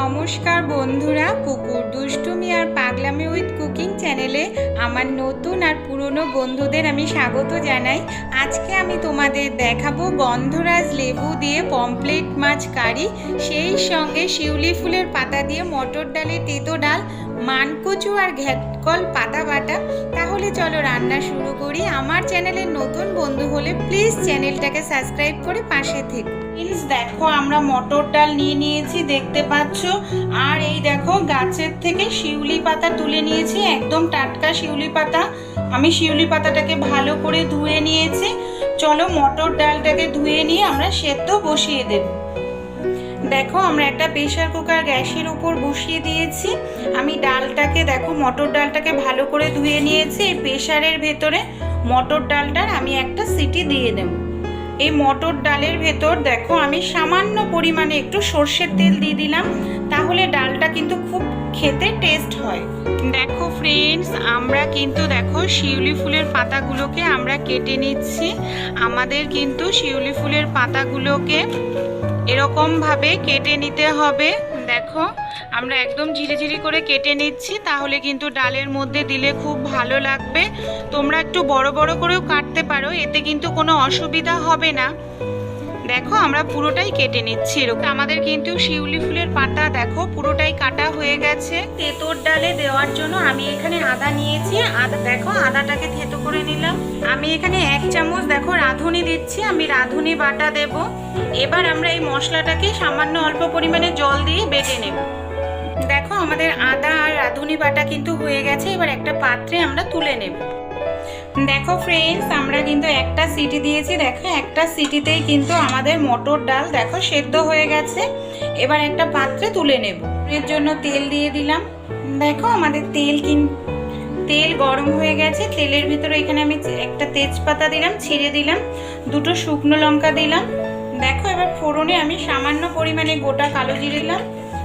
নমস্কার বন্ধুরা, কুকুর দুষ্টুমি আর পাগলামি উইথ কুকিং চ্যানেলে আমার নতুন আর পুরনো বন্ধুদের আমি স্বাগত জানাই। আজকে আমি তোমাদের দেখাবো গন্ধরাজ লেবু দিয়ে পমপ্লেট মাছ কারি। সেই সঙ্গে শিউলি ফুলের পাতা দিয়ে মটর ডালে তেতো ডাল মানকচু আর ঘ্যাটকল পাতা বাটা, তাহলে চলো রান্না শুরু করি। আমার চ্যানেলের নতুন বন্ধু হলে প্লিজ চ্যানেলটাকে সাবস্ক্রাইব করে পাশে থেকো। প্লিজ দেখো, আমরা মটর ডাল নিয়ে নিয়েছি, দেখতে পাচ্ছ। আর এই দেখো, গাছের থেকে শিউলি পাতা তুলে নিয়েছি, একদম টাটকা শিউলি পাতা। আমি শিউলি পাতাটাকে ভালো করে ধুয়ে নিয়েছি। চলো মটর ডালটাকে ধুয়ে নিয়ে আমরা সেদ্ধ বসিয়ে দেব। দেখো, আমরা একটা প্রেশার কুকার গ্যাসের উপর বসিয়ে দিয়েছি। আমি ডালটাকে দেখো, মটর ডালটাকে ভালো করে ধুয়ে নিয়েছি। এই প্রেশারের ভেতরে মটর ডালটার আমি একটা সিটি দিয়ে দেবো। এই মটর ডালের ভেতর দেখো, আমি সামান্য পরিমাণে একটু সর্ষের তেল দিয়ে দিলাম। তাহলে ডালটা কিন্তু খুব খেতে টেস্ট হয়। দেখো ফ্রেন্ডস আমরা কিন্তু দেখো শিউলি ফুলের পাতাগুলোকে আমরা কেটে নিচ্ছি। আমাদের কিন্তু শিউলি ফুলের পাতাগুলোকে এরকম ভাবে কেটে নিতে হবে। দেখো, আমরা একদম ঝিরিঝিরি করে কেটে নিচ্ছি, তাহলে কিন্তু ডালের মধ্যে দিলে খুব ভালো লাগবে। তোমরা একটু বড় বড় করেও কাটতে পারো, এতে কিন্তু কোনো অসুবিধা হবে না। দেখো, আমরা পুরোটাই কেটে নিচ্ছি এরকম। আমাদের কিন্তু শিউলি ফুলের পাতা দেখো, পুরোটাই কাটা হয়ে গেছে। তেঁতোর ডালে দেওয়ার জন্য আমি এখানে আদা নিয়েছি। আদা দেখো, আদাটাকে থেতো করে নিলাম। আমি এখানে এক চামচ দেখো রাঁধুনি দিচ্ছি, আমি রাঁধুনি বাটা দেব। এবার আমরা এই মশলাটাকে সামান্য অল্প পরিমাণে জল দিয়ে বেটে নেব। দেখো, আমাদের আদা আর রাঁধুনি বাটা কিন্তু হয়ে গেছে। এবার একটা পাত্রে আমরা তুলে নেব। দেখো ফ্রেন্ডস আমরা কিন্তু একটা সিটি দিয়েছি, দেখো, একটা সিটিতেই কিন্তু আমাদের মটর ডাল, দেখো, সেদ্ধ হয়ে গেছে। এবার একটা পাত্রে তুলে নেব। এর জন্য তেল দিয়ে দিলাম। দেখো, আমাদের তেল কিন, তেল গরম হয়ে গেছে। তেলের ভিতরে এখানে আমি একটা তেজপাতা দিলাম, ছিঁড়ে দিলাম। দুটো শুকনো লঙ্কা দিলাম। দেখো, এবার ফোড়নে আমি সামান্য পরিমাণে গোটা কালো জিরে দিলাম।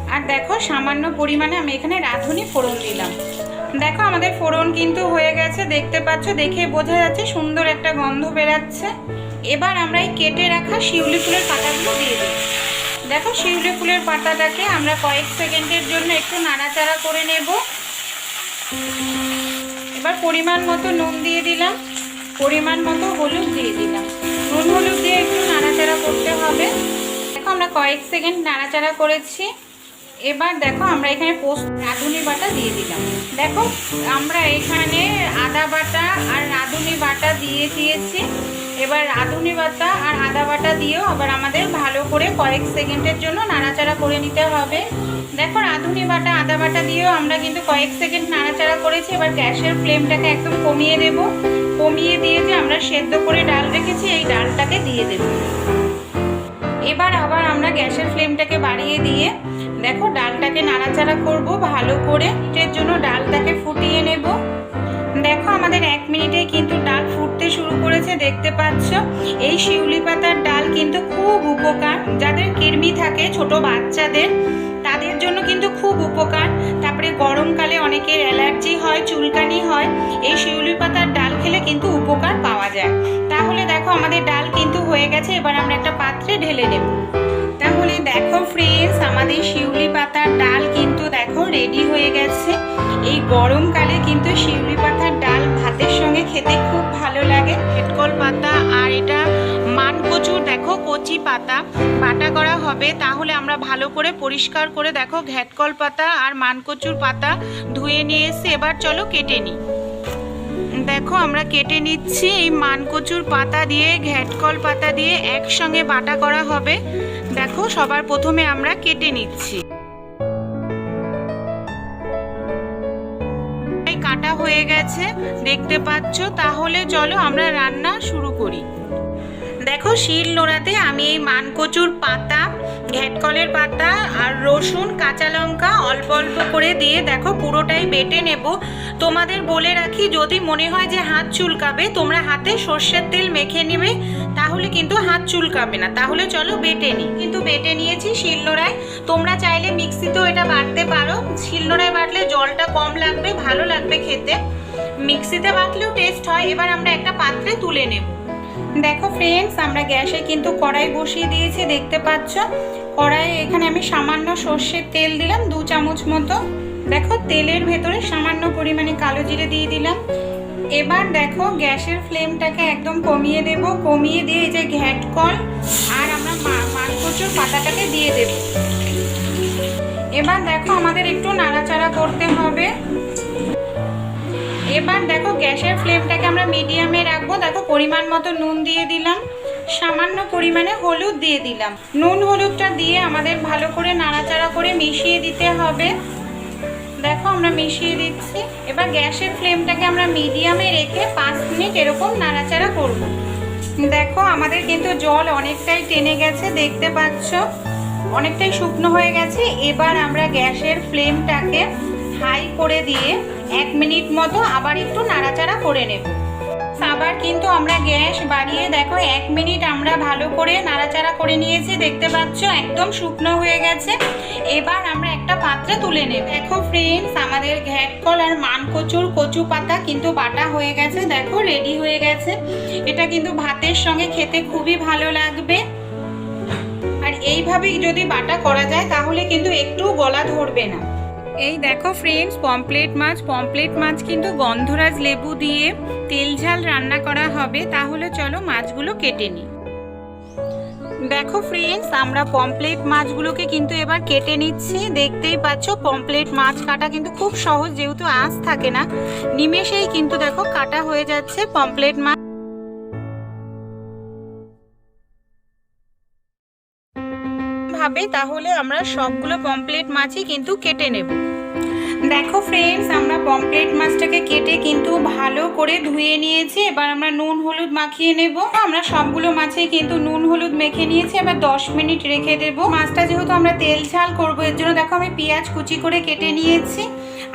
আর দেখো, সামান্য পরিমাণে আমি এখানে রাঁধুনি ফোড়ন দিলাম। দেখো, আমাদের ফোড়ন কিন্তু হয়ে গেছে, দেখতে পাচ্ছ, দেখে বোঝা যাচ্ছে সুন্দর একটা গন্ধ বেরাচ্ছে। এবার আমরা এই কেটে রাখা শিউলি ফুলের পাতাগুলো দিয়ে দিই। দেখো, শিউলি ফুলের পাতাটাকে আমরা কয়েক সেকেন্ডের জন্য একটু নাড়াচাড়া করে নেব। এবার পরিমাণ মতো নুন দিয়ে দিলাম। পরিমাণ মতো হলুদ দিয়ে দিলাম। নুন হলুদ দিয়ে একটু নাড়াচাড়া করতে হবে। দেখো, আমরা কয়েক সেকেন্ড নাড়াচাড়া করেছি। এবার দেখো আমরা এখানে পোস্ত রাঁধুনি বাটা দিয়ে দিলাম। দেখো, আমরা এখানে আদা বাটা আর রাঁধুনি বাটা দিয়ে দিয়েছি। এবার রাঁধুনি বাটা আর আদা বাটা দিয়েও আবার আমাদের ভালো করে কয়েক সেকেন্ডের জন্য নাড়াচাড়া করে নিতে হবে। দেখো, রাঁধুনি বাটা, আদা বাটা দিয়েও আমরা কিন্তু কয়েক সেকেন্ড নাড়াচাড়া করেছি। এবার গ্যাসের ফ্লেমটাকে একদম কমিয়ে দেব। কমিয়ে দিয়ে যে আমরা সেদ্ধ করে ডাল রেখেছি, এই ডালটাকে দিয়ে দেবো। এবার আবার আমরা গ্যাসের ফ্লেমটাকে বাড়িয়ে দিয়ে দেখো, ডালটাকে নাড়াচাড়া করব ভালো করে। এর জন্য ডালটাকে ফুটিয়ে নেব। দেখো, আমাদের এক মিনিটে কিন্তু ডাল ফুটতে শুরু করেছে, দেখতে পাচ্ছ? এই শিউলি পাতার ডাল কিন্তু খুব উপকার। যাদের কৃমি থাকে, ছোট বাচ্চাদের, তাদের জন্য কিন্তু খুব উপকার। তারপরে গরমকালে অনেকের অ্যালার্জি হয়, চুলকানি হয়। এই শিউলি পাতার ডাল খেলে কিন্তু উপকার পাওয়া যায়। তাহলে দেখো, আমাদের ডাল কিন্তু হয়ে গেছে। এবার আমরা একটা পাত্রে ঢেলে নেব। রেডি হয়ে গেছে। এই গরমকালে কিন্তু শিউলি পাতার ডাল ভাতের সঙ্গে খেতে খুব ভালো লাগে। পেটকল পাতা আর এটা মানকচুর দেখো, কচি পাতা। বাটা করা হবে, তাহলে আমরা ভালো করে পরিষ্কার করে, দেখো ঘ্যাটকল পাতা আর মানকচুর পাতা ধুয়ে নিয়ে এসে এবার চলো কেটে নিই। দেখো, আমরা কেটে নিচ্ছি। এই মানকচুর পাতা দিয়ে ঘ্যাটকল পাতা দিয়ে একসঙ্গে বাটা করা হবে। দেখো, সবার প্রথমে আমরা কেটে নিচ্ছি। হয়ে গেছে, দেখতে পাচ্ছ? তাহলে চলো আমরা রান্না শুরু করি। দেখো, শিল নোড়াতে আমি এই মানকচুর পাতা, ঘ্যাটকলের পাতা আর রসুন, কাঁচা লঙ্কা অল্প অল্প করে দিয়ে দেখো পুরোটাই বেটে নেব। তোমাদের বলে রাখি, যদি মনে হয় যে হাত চুলকাবে, তোমরা হাতে সর্ষের তেল মেখে নেবে। তাহলে কিন্তু হাত চুলকাবে না। তাহলে চলো বেটে নিই। কিন্তু বেটে নিয়েছি শিলনোড়ায়। তোমরা চাইলে মিক্সিতেও এটা বাটতে পারো। শিলনোড়ায় বাটলে জলটা কম লাগবে, ভালো লাগবে খেতে। মিক্সিতে বাটলেও টেস্ট হয়। এবার আমরা একটা পাত্রে তুলে নেব। দেখো ফ্রেন্ডস আমরা গ্যাসে কিন্তু কড়াই বসিয়ে দিয়েছি, দেখতে পাচ্ছ? কড়াইয়ে এখানে আমি সামান্য সর্ষের তেল দিলাম, দু চামচ মতো। দেখো, তেলের ভেতরে সামান্য পরিমাণে কালো জিরে দিয়ে দিলাম। এবার দেখো গ্যাসের ফ্লেমটাকে একদম কমিয়ে দেব। কমিয়ে দিয়ে এই যে ঘ্যাট কল আর আমরা মানকচুর পাতাটাকে দিয়ে দেব। এবার দেখো আমাদের একটু নাড়াচাড়া করতে হবে। এবার দেখো গ্যাসের ফ্লেমটাকে আমরা মিডিয়ামে রাখব। দেখো পরিমাণ মতো নুন দিয়ে দিলাম। সামান্য পরিমাণে হলুদ দিয়ে দিলাম। নুন হলুদটা দিয়ে আমাদের ভালো করে নাড়াচাড়া করে মিশিয়ে দিতে হবে। দেখো, আমরা মিশিয়ে দিচ্ছি। এবার গ্যাসের ফ্লেমটাকে আমরা মিডিয়ামে রেখে পাঁচ মিনিট এরকম নাড়াচাড়া করব। দেখো, আমাদের কিন্তু জল অনেকটাই টেনে গেছে, দেখতে পাচ্ছ? অনেকটাই শুকনো হয়ে গেছে। এবার আমরা গ্যাসের ফ্লেমটাকে হাই করে দিয়ে এক মিনিট মতো আবার একটু নাড়াচাড়া করে নেব। আবার কিন্তু আমরা গ্যাস বাড়িয়ে দেখো, এক মিনিট আমরা ভালো করে নাড়াচাড়া করে নিয়েছি, দেখতে পাচ্ছ? একদম শুকনো হয়ে গেছে। এবার আমরা একটা পাত্রে তুলে নেব। দেখো ফ্রেন্ডস আমাদের ঘ্যাটকল আর মানকচুর কচু পাতা কিন্তু বাটা হয়ে গেছে। দেখো রেডি হয়ে গেছে। এটা কিন্তু ভাতের সঙ্গে খেতে খুবই ভালো লাগবে। আর এইভাবেই যদি বাটা করা যায়, তাহলে কিন্তু একটু গলা ধরবে না। এই দেখো ফ্রেন্ডস পমপ্লেট মাছ পমপ্লেট মাছ কিন্তু গন্ধরাজ লেবু দিয়ে তেল ঝাল রান্না করা হবে। তাহলে চলো মাছগুলো কেটে নিই। দেখো ফ্রেন্ডস আমরা পমপ্লেট মাছগুলোকে কিন্তু এবার কেটে নিচ্ছি। দেখতেই পাচ্ছ পমপ্লেট মাছ কাটা কিন্তু খুব সহজ, যেহেতু আঁশ থাকে না। নিমেষেই কিন্তু দেখো কাটা হয়ে যাচ্ছে পমপ্লেট মাছ। ভাবে তাহলে আমরা সবগুলো পমপ্লেট মাছই কিন্তু কেটে নেব। দেখো ফ্রেন্ডস আমরা পমপ্লেট মাছটাকে কেটে কিন্তু ভালো করে ধুয়ে নিয়েছি। এবার আমরা নুন, হলুদ মাখিয়ে নেব। আমরা সবগুলো মাছেই কিন্তু নুন, হলুদ মেখে নিয়েছি। এবার দশ মিনিট রেখে দেব। মাছটা যেহেতু আমরা তেল ঝাল করব, এর জন্য দেখো আমি পেঁয়াজ কুচি করে কেটে নিয়েছি।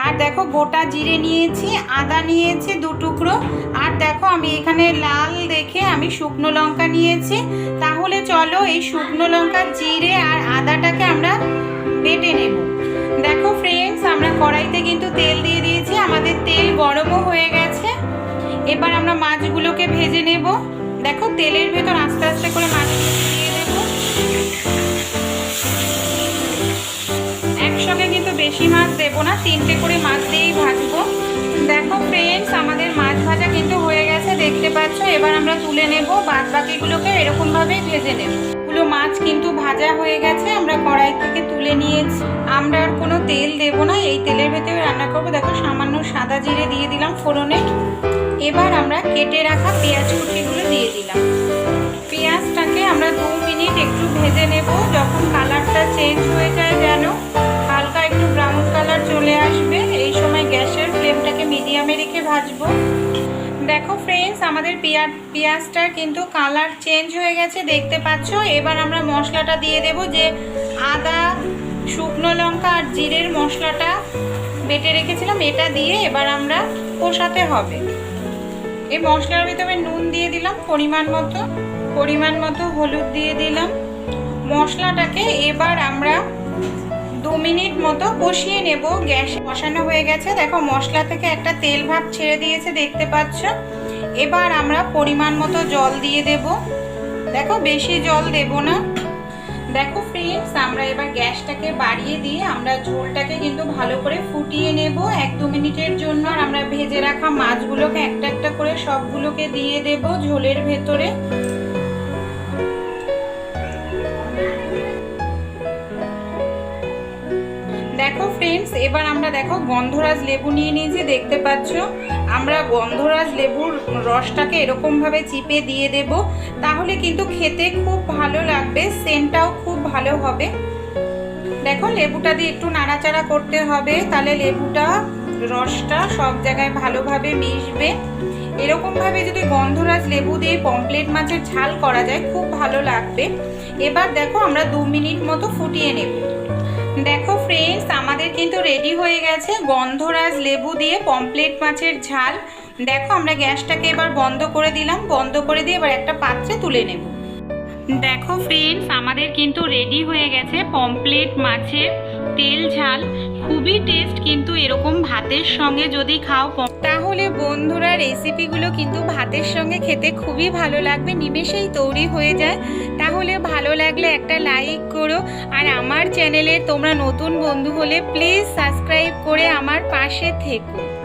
আর দেখো গোটা জিরে নিয়েছি, আদা নিয়েছি দু টুকরো। আর দেখো আমি এখানে লাল দেখে আমি শুকনো লঙ্কা নিয়েছি। তাহলে চলো এই শুকনো লঙ্কা জিরে আর আদাটাকে আমরা বেটে নেব। দেখো ফ্রেন্ডস আমরা কড়াইতে কিন্তু তেল দিয়ে দিয়েছি, আমাদের তেল গরমও হয়ে গেছে। এবার আমরা মাছগুলোকে ভেজে নেব। দেখো তেলের ভেতর আস্তে আস্তে করে মাছগুলো দিয়ে দেব। একসঙ্গে কিন্তু বেশি মাছ দেব না, তিনটে করে মাছ দিয়েই ভাজবো। দেখো ফ্রেন্ডস আমাদের মাছ ভাজা কিন্তু হয়ে গেছে, দেখতে পাচ্ছ? এবার আমরা তুলে নেব বাদ বাকিগুলোকে এরকমভাবেই ভেজে নেব। গুলো মাছ কিন্তু ভাজা হয়ে গেছে, আমরা কড়াই থেকে তুলে নিয়েছি। আমরা আর কোনো তেল দেব না, এই তেলের ভেতরে রান্না করব। দেখো সামান্য সাদা জিরে দিয়ে দিলাম ফোড়নে। এবার আমরা কেটে রাখা পেঁয়াজ কুচিগুলো দিয়ে দিলাম। পেঁয়াজটাকে আমরা দু মিনিট একটু ভেজে নেব, যখন কালারটা চেঞ্জ হয়ে যায় যেন। হালকা একটু ব্রাউন কালার চলে আসবে। এই সময় গ্যাসের ফ্লেমটাকে মিডিয়ামে রেখে ভাজবো। দেখো ফ্রেন্ডস আমাদের পেঁয়াজ পেঁয়াজটার কিন্তু কালার চেঞ্জ হয়ে গেছে, দেখতে পাচ্ছ? এবার আমরা মশলাটা দিয়ে দেব যে আদা, শুকনো লঙ্কা আর জিরের মশলাটা বেটে রেখেছিলাম, এটা দিয়ে এবার আমরা কষাতে হবে। এই মশলার ভিতরে নুন দিয়ে দিলাম, পরিমাণ মতো পরিমাণ মতো হলুদ দিয়ে দিলাম। মশলাটাকে এবার আমরা মিনিট মতো কষিয়ে নেব। গ্যাস বসানো হয়ে গেছে। দেখো, মশলা থেকে একটা তেল ভাব ছেড়ে দিয়েছে, দেখতে পাচ্ছ? এবার আমরা পরিমাণ মতো জল দিয়ে দেব। দেখো, বেশি জল দেব না। দেখো ফ্রেন্ডস আমরা এবার গ্যাসটাকে বাড়িয়ে দিয়ে আমরা ঝোলটাকে কিন্তু ভালো করে ফুটিয়ে নেব এক দু মিনিটের জন্য। আর আমরা ভেজে রাখা মাছগুলোকে একটা একটা করে সবগুলোকে দিয়ে দেব ঝোলের ভেতরে। দেখো ফ্রেন্ডস এবার আমরা দেখো গন্ধরাজ লেবু নিয়ে নিয়েছি, দেখতে পাচ্ছ? আমরা গন্ধরাজ লেবুর রসটাকে এরকমভাবে চিপে দিয়ে দেব। তাহলে কিন্তু খেতে খুব ভালো লাগবে সেন্টটাও খুব ভালো হবে। দেখো লেবুটা দিয়ে একটু নাড়াচাড়া করতে হবে, তাহলে লেবুটা, রসটা সব জায়গায় ভালোভাবে মিশবে। এরকমভাবে যদি গন্ধরাজ লেবু দিয়ে পমপ্লেট মাছের ঝাল করা যায়, খুব ভালো লাগবে। এবার দেখো আমরা দু মিনিট মতো ফুটিয়ে নেব। দেখো ফ্রেন্ডস আমাদের কিন্তু রেডি হয়ে গেছে গন্ধরাজ লেবু দিয়ে পমপ্লেট মাছের ঝাল। দেখো আমরা গ্যাসটাকে এবার বন্ধ করে দিলাম, বন্ধ করে দিয়ে এবার একটা পাত্রে তুলে নেব। দেখো ফ্রেন্ডস আমাদের কিন্তু রেডি হয়ে গেছে পমপ্লেট মাছের তেল ঝাল। খুবই টেস্ট কিন্তু এরকম ভাতের সঙ্গে যদি খাও তাহলে বন্ধুরা রেসিপিগুলো কিন্তু ভাতের সঙ্গে খেতে খুবই ভালো লাগবে, নিমেষেই তৈরি হয়ে যায়। তাহলে ভালো লাগলে একটা লাইক করো। আর আমার চ্যানেলে তোমরা নতুন বন্ধু হলে প্লিজ সাবস্ক্রাইব করে আমার পাশে থেকো।